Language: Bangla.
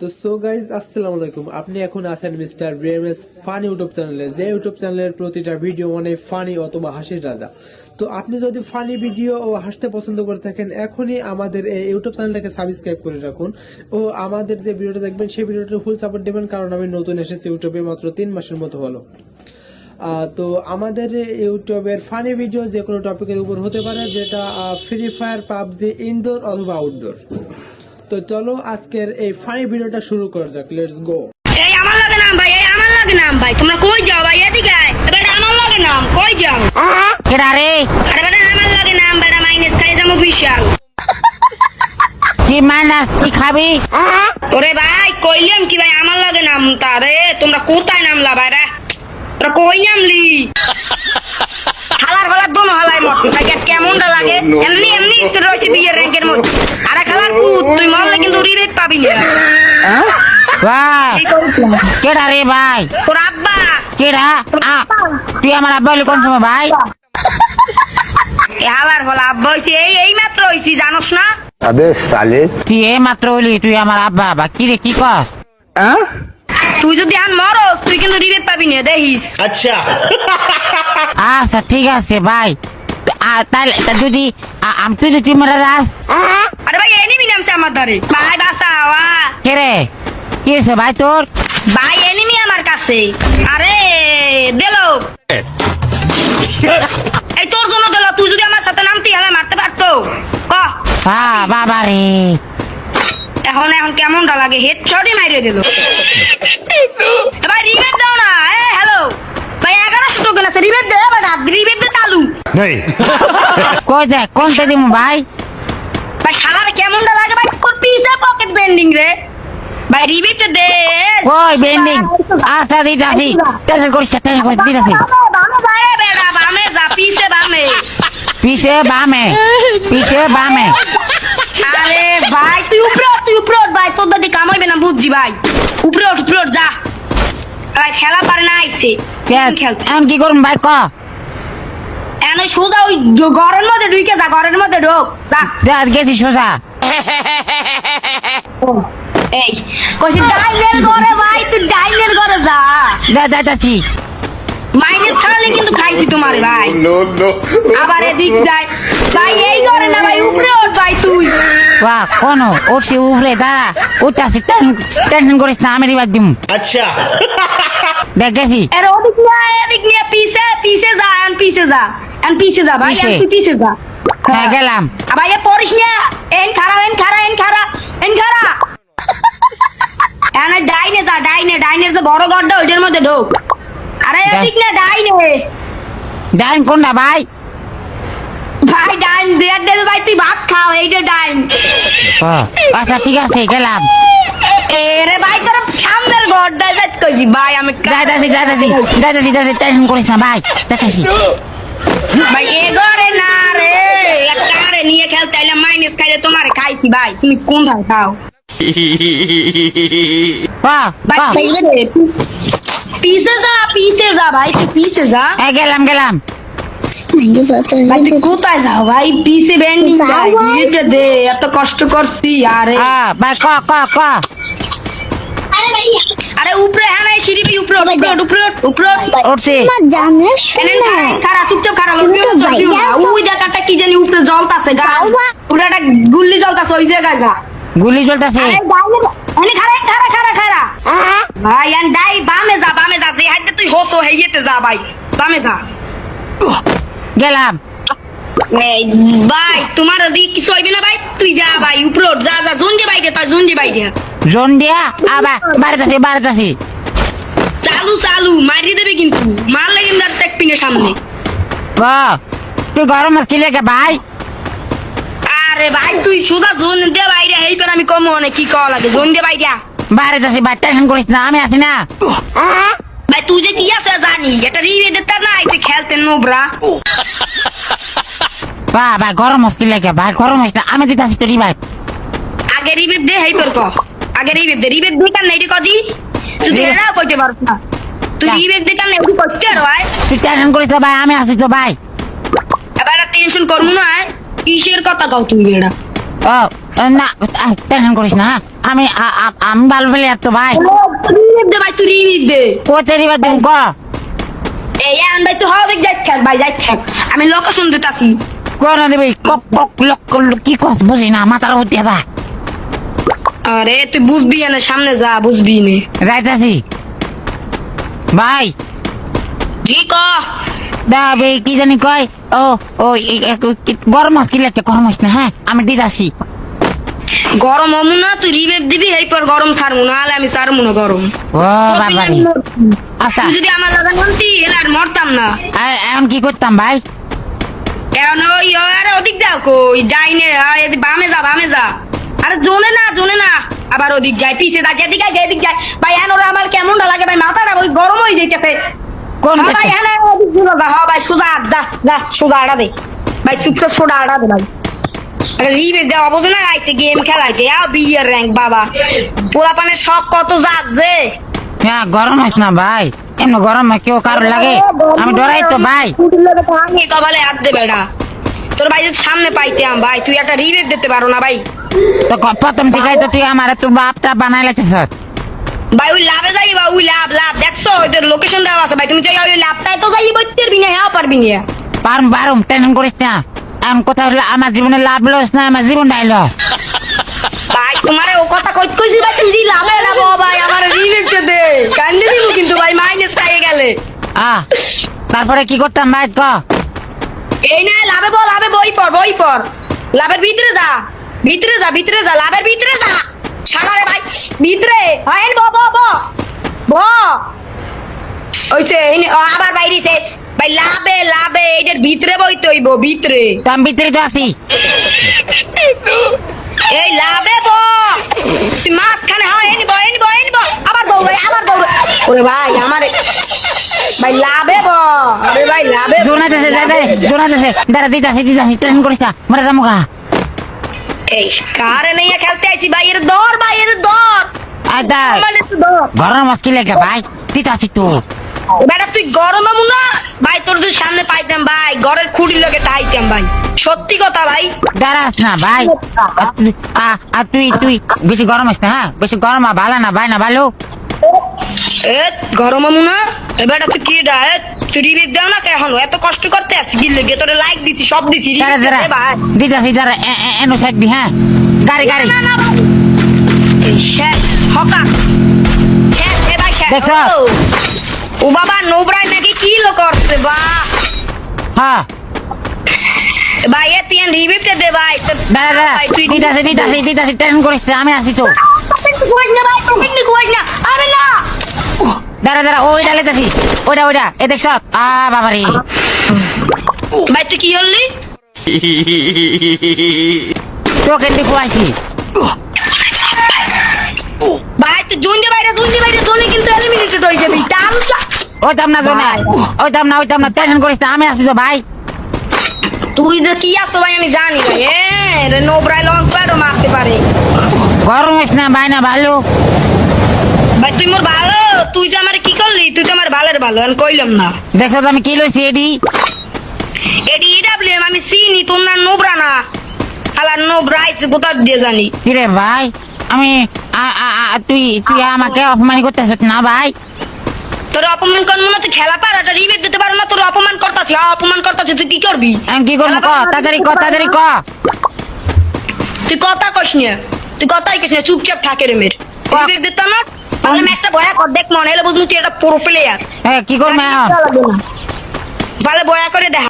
তো সো গাইজ, আসসালামু আলাইকুম। আপনি এখন আছেন মিস্টার বিএমএস ফানি ইউটিউব চ্যানেলে। যে ইউটিউব চ্যানেলের প্রতিটা ভিডিও মানে ফানি অথবা হাসির রাজা। তো আপনি যদি ফানি ভিডিও ও হাসতে পছন্দ করে থাকেন, এখনই আমাদের এই ইউটিউব চ্যানেলটাকে সাবস্ক্রাইব করে রাখুন। ও আমাদের যে ভিডিওটা দেখবেন, সেই ভিডিওটা ফুল সাপোর্ট দেবেন, কারণ আমি নতুন এসেছি ইউটিউবে মাত্র তিন মাসের মতো হলো। তো আমাদের ইউটিউবের ফানি ভিডিও যে কোনো টপিকের উপর হতে পারে, যেটা ফ্রি ফায়ার পাবজি ইনডোর অথবা আউটডোর তো চলো আজকের এই ফানি ভিডিওটা শুরু করা যাক। লেটস গো এই আমার লাগে নাম ভাই এই আমার লাগে নাম ভাই। তোমরা কই যাও ভাই? এদিকে আয়। বেটা আমার লাগে নাম কই যাও? কেডা রে। আরে বেটা আমার লাগে নাম বেটা মাইনাস খাই যাব বিশাল। কি মাইনাস কি খাবি? ওরে ভাই কইলাম কি ভাই আমার লাগে নাম তারে তোমরা কোথায় নামলা ভাইরা? তোরা কই নামলি? হালার ফালার দোন হালাই মত। কেমনটা লাগে? এমনি এমনি রয়েছে বিয়ের র্যাঙ্কের মত। আরে খালার পুত তুই মরলে কিন্তু রিবেট পাবি না। হ্যাঁ? কেডা রে ভাই? তোর আব্বা। কেডা? তুই আমার আব্বা হলি কোন সময় ভাই? হালার ফালা আব্বা হইছে। এই এই মাত্র হইছি জানোস না? আবে সালে। তুই এই মাত্র হলি তুই আমার আব্বা বা রে কি কস? হ্যাঁ? তুই যদি আন মরস তুই কিন্তু রিবেট পাবি না দেখিস। আচ্ছা। ঠিক আছে ভাই আ, তাহলে যদি আম তুই যদি মারা যাস। আরে ভাই এনিমি নামছে আমার ধারে। ভাই বাসাওয়া কে রে? কি হয়েছে ভাই তোর? ভাই এনিমি আমার কাছে। আরে দিলো। এই তোর জন্য দিলো তুই যদি আমার সাথে নামতি আমি মারতে পারতো। ক? হ্যাঁ বাবা রে এখন এখন কেমনটা লাগে হেড শটই মাইরে দিল ভাই রিবেট দাও না এ হ্যালো ভাই এগারোশো টোকেন আছে রিবেট দে বেটা রিবেট দে চালু नहीं কই দেখ কোনটা দিব ভাই ভাই শালার কেমনটা লাগে ভাই তোর পিছে পকেট বেন্ডিং রে ভাই রিবেট দে কই বেন্ডিং আচ্ছা করিস করিস বামে বেড়া বামে যা পিছে বামে পিছে বামে পিছে বামে আরে ভাই তুই উপরে তুই উপরে ভাই তোর দাদি কামাইবে না বুঝছি ভাই। উপরে ওঠ যা। ভাই খেলা পারে না আইছে। এখন কি করুন ভাই ক? এনে সোজা ওই ঘরের মধ্যে ঢুকে যা ঘরের মধ্যে ঢোক যা। গেছি সোজা। এই। কইছি ডাইনের ঘরে ভাই তুই ডাইনের ঘরে যা। দে দেখাচ্ছি মাইনাস খাওয়ালে কিন্তু খাইছি ভাই। আবার এদিক যায়। ভাই এই করে না ভাই উপরে ওঠ ভাই তুই। বাহ কোন? উপরে দাঁড়া ওটা টেনশন করিস না আমি রিবার দিম। আচ্ছা। দেখ গেছি আরে ওদিক না এদিক নিয়ে পিছে পিছে যা আন পিছে যা। আন পিছে যা ভাই আন তুই পিছে যা। হ্যাঁ গেলাম। ভাই এ পড়িস না। এন খারা এন খারা এন খারা এন খারা এনে ডাইনে যা ডাইনে ডাইনের যে বড় গড্ডা ওইটার মধ্যে ঢোক। আরে এদিক না ডাইনে ডাইন কোনটা ভাই? ভাই ডাইন দেয়ার দেবে ভাই তুই ভাত খাও এইটা ডাইন। আচ্ছা ঠিক আছে গেলাম। এরে ভাই তোর সামনের গড্ডায় যাইত কইছি ভাই আমি দাদাদি দাদাদি দাদাদি দাদাদি টেনশন করিস না ভাই দেখাচ্ছি ভাই এ ঘরে না রে একারে নিয়ে খেলতে আইলে মাইনাস খাইলে তোমারে খাইছি ভাই তুমি কোন ধার খাও বাহ বাহ পিছে যা পিছে যা ভাই তুই পিছে যা এই গেলাম গেলাম ভাই তুই কোথায় যাও ভাই পিছে ব্যান্ডিং যাও ভাই ভাই। এটা দে এত কষ্ট করছি আরে হ্যাঁ ভাই ক ক ক আরে ভাই আরে উপরে হ্যাঁ নাই সিঁড়ি উপরে উপরে উপরে উপরে ওঠ। জানে শুনে খারা, চুপচাপ খারা, ওই কি উপরে জ্বলতাছে গা একটা গুল্লি জ্বলতাছে ওই জায়গায় যা গুলি চলতেছে আরে ডাইনে- এনে খারা, খারা, খারা, খারা। ভাই ডাই বামে যা তুই হোসো হেইয়েতে যা ভাই বামে যা। গেলাম। ভাই তোমার দিক কিছু হইবে না ভাই তুই যা ভাই উপরে ওঠ, যা যা জুনজি বাইরে বাইরে জোন দিয়া চালু চালু মারি দেবে কিন্তু আর সামনে। বাহ তুই গরম আসছি লেগে ভাই? আরে ভাই তুই সুদা জোন দে বাইরে হেই আমি কম অনেক কি কওয়া লাগে জোন দে বাইরে টেনশন করিস না আমি আছি না ভাই তুই যে কি আছে জানি এটা রিবে দিতে না আইতে খেলতে নোবরা। বাহ ভাই গরম আসছি লেগে ভাই গরম আসছি আমি দিতেছি তো ভাই আগে রিবে দে হেই পের ক। আগে রিবে দে রিবে দে কান নেডি কদি। তুই এরা কইতে পারছ না। তুই না। দে কান নেডি করতে আর তুই টেনশন করিস ভাই আমি আছি তো ভাই। এবার টেনশন করমু না কিসের কথা কও তুই বেড়া? ও না টেনশন করিস না হ্যাঁ? আমি আমি ভালো তো ভাই। দে ভাই তুই দে। কোথায় ক? এই আন ভাই তুই হওয়া যাই থাক ভাই যাই থাক। আমি লোকেশন দিতাছি। কোন দিবি কক কক লক কি কস বুঝি না মাথার হতে দা আরে তুই বুঝবি না সামনে যা বুঝবি নে। রাইতাছি ভাই। জি ক? দা বে কি জানি কয়? ও ও গরম কি গরম না হ্যাঁ? আমি দিদাসি গরম হমু না তুই রিবেট দিবি এই পর গরম ছাড়মু না হলে আমি ছাড়মু না গরম। ও বাবা রে। আচ্ছা। তুই যদি আমার লাগান এলে আর মরতাম না। এখন কি করতাম ভাই? কেন ওই আরে ওদিক যাও কই আয়, এদিক বামে যা বামে যা। আরে জোনে না জোনে না। আবার ওদিক যায় পিছে যা যেদিক যায় যেদিক যায় ভাই এখন ওরা আমার কেমনটা লাগে ভাই? মাথাটা ওই গরম হয়ে যাইতেছে। কোন হ্যাঁ ভাই ক্ষেত্রে? হ্যাঁ ওদিক যা। হ্যাঁ ভাই সোজা আট যা সোজা আড়া দে। ভাই চুপচাপ সোজা আড়া দে ভাই। রিবে দেওয়া বোঝো না আইতে গেম খেলাইতে আ বিয়ের র্যাঙ্ক বাবা। পোলা পানের শখ কত জাগছে হ্যাঁ গরম মাছ না ভাই। এমনি গরম কেউ কারও লাগে। আমি ডরাই তো ভাই। কপালে হাত দে বেটা। তোর ভাই যদি সামনে পাইতাম ভাই তুই একটা রিবেট দিতে পারো না ভাই। তো প্রথম থেকে তো তুই আমার তোর বাপটা বানাই লাগছিস ভাই ওই লাভে যাই বা ওই লাভ লাভ। দেখছ ওইটার লোকেশন দেওয়া আছে ভাই। তুমি চাই ওই লাভটাই তো যাই বইতে না হ্যাঁ পারবি না। পারুম পারুম টেনশন করিস না। এখন কোথাও হলো আমার জীবনে লাভ লস না আমার জীবনটাই লস। ভাই তোমারে ও কথা কইত কইছি ভাই তুমি লাভে হ ভাই আমার রিবেট দে কান্দে দিব কিন্তু ভাই মাইনাস খাইয়ে গেলে। আহ তারপরে কি করতাম ভাই ক? এই না লাভে বল লাভে বই পর বই পর লাভের ভিতরে যা ভিতরে যা ভিতরে যা লাভের ভিতরে যা। শালারে ভাই ভিতরে হয় ব ব ব ব। ওইসে নে, আবার বাইরেছে লাভে ভিতরে বইতে হইব ভিতরে। তো আমি ভিতরে তো আছি। এই লাভে ব। মাঝখানে হয় এনিব এনিব এনিব আবার দৌড়াই আবার দৌড়াই ওরে ভাই আমারে ভাই লাভে ব। আরে ভাই লাভে ব। জোনাতেছে দাদা জোনাতেছে দাদা দিদাসি দিদাসি টেনশন করিস না মরে যাব গা এই কারে নিয়ে খেলতে আইছি ভাই এর দর ভাই এর দর। আমার একটু মাছ কি লাগে ভাই? দিদাসি তো বেটা তুই গরম আমু না? ভাই তোর যদি সামনে পাইতাম ভাই ঘরের খুঁড়ি লোকে টাইতাম ভাই। সত্যি কথা ভাই? দাঁড়াস না ভাই। আর তুই- তুই তুই বেশি গরম আস না হ্যাঁ? বেশি গরম আর ভালো না ভাই না ভালো? এ গরম আমু না? এ বেটা তুই কি ডা তুই রিভিউ দাও না কেন? এত কষ্ট করতে আসি গিলে গিয়ে তোরে লাইক দিছি সব দিছি রিভিউ দে ভাই। দিদাসি দাঁড়া এনো সাইড দি হ্যাঁ? গাড়ি গাড়ি। না না ভাই। এই শেষ হকা। শেষ এ ভাই শেষ। দেখছ? ও, বাবা নোবরাই নাকি কি লো করছে বা? হ্যাঁ। ভাই এ তুই রিভিউটা দে ভাই ভাই তুই দিদাসি দিদাসি দিদাসি টেনশন করিস আমি আছি তো। ভাই আরে না দাঁড়া দাঁড়া ওই ডালে দেখি ওইটা ওইটা এ দেখছ আ বাবা রে ভাই তুই কি হলি তোকে দেখো আইছি। ভাই তুই জুনদি বাইরে জুনদি বাইরে জুনি যাবি ওইতাম না জোনে ওইতাম না ওইতাম না। টেনশন করিস না আমি আছি তো ভাই। তুই যে কি আসছো ভাই আমি জানি ভাই রে নোবরাই লঞ্চ প্যাডও মারতে পারে। গরম হইস না ভাই না ভালো। ভাই তুই মোর ভালো? তুই যে আমার কি করলি? তুই তো আমার ভালের ভালো আমি কইলাম না। দেখছ তো আমি কি লইছি এডি? এডি ইডাব্লিউএম আমি চিনি তোর না নোবরা না। আলা নোবরা আইছে কোথা দিয়ে জানি। কিরে ভাই? আমি তুই তুই আমাকে অপমান করতেছ না ভাই? তোর অপমান মনে হয় তুই খেলা পার একটা রিবেট দিতে পারো না তোর অপমান করতাছি অপমান করতাছি তুই কি করবি? আমি কি করব ক? তাড়াতাড়ি ক তাড়াতাড়ি ক। তুই কথা কস না তুই কথাই কস না চুপচাপ থাকে রে মেয়ের। রিবেট দিত না তাহলে বয়া কর দেখ মনে হলে বুঝলি তুই একটা প্রো প্লেয়ার এ, কি করব ভালো বয়া করে দেখা।